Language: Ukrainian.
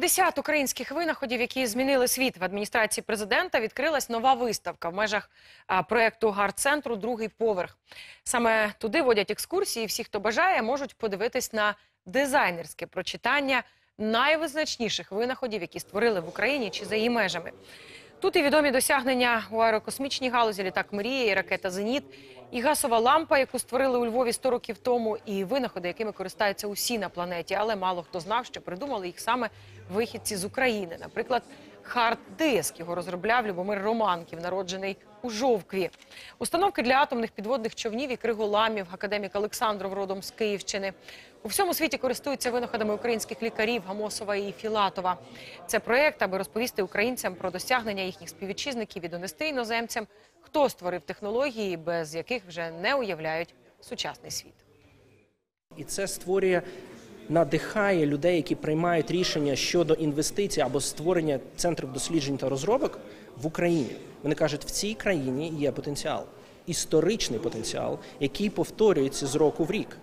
50 українських винаходів, які змінили світ в адміністрації президента, відкрилась нова виставка в межах проєкту проекту гард-центру Другий поверх. Саме туди водять екскурсії. Всі, хто бажає, можуть подивитись на дизайнерське прочитання найвизначніших винаходів, які створили в Україні чи за її межами. Тут і відомі досягнення у аерокосмічній галузі літак Мрія, і ракета Зеніт, і газова лампа, яку створили у Львові 100 років тому, і винаходи, якими користаються усі на планеті. Але мало хто знав, що придумали їх саме вихідці з України. Наприклад, хард-диск його розробляв Любомир Романків, народжений у Жовкві. Установки для атомних підводних човнів і криголамів, академік Олександров родом з Київщини. У всьому світі користуються винаходами українських лікарів Гамосова і Філатова. Це проєкт, аби розповісти українцям про досягнення їхніх співвітчизників і донести іноземцям, хто створив технології, без яких вже не уявляють сучасний світ. І це створює, надихає людей, які приймають рішення щодо інвестицій або створення центрів досліджень та розробок в Україні. Вони кажуть, в цій країні є потенціал, історичний потенціал, який повторюється з року в рік.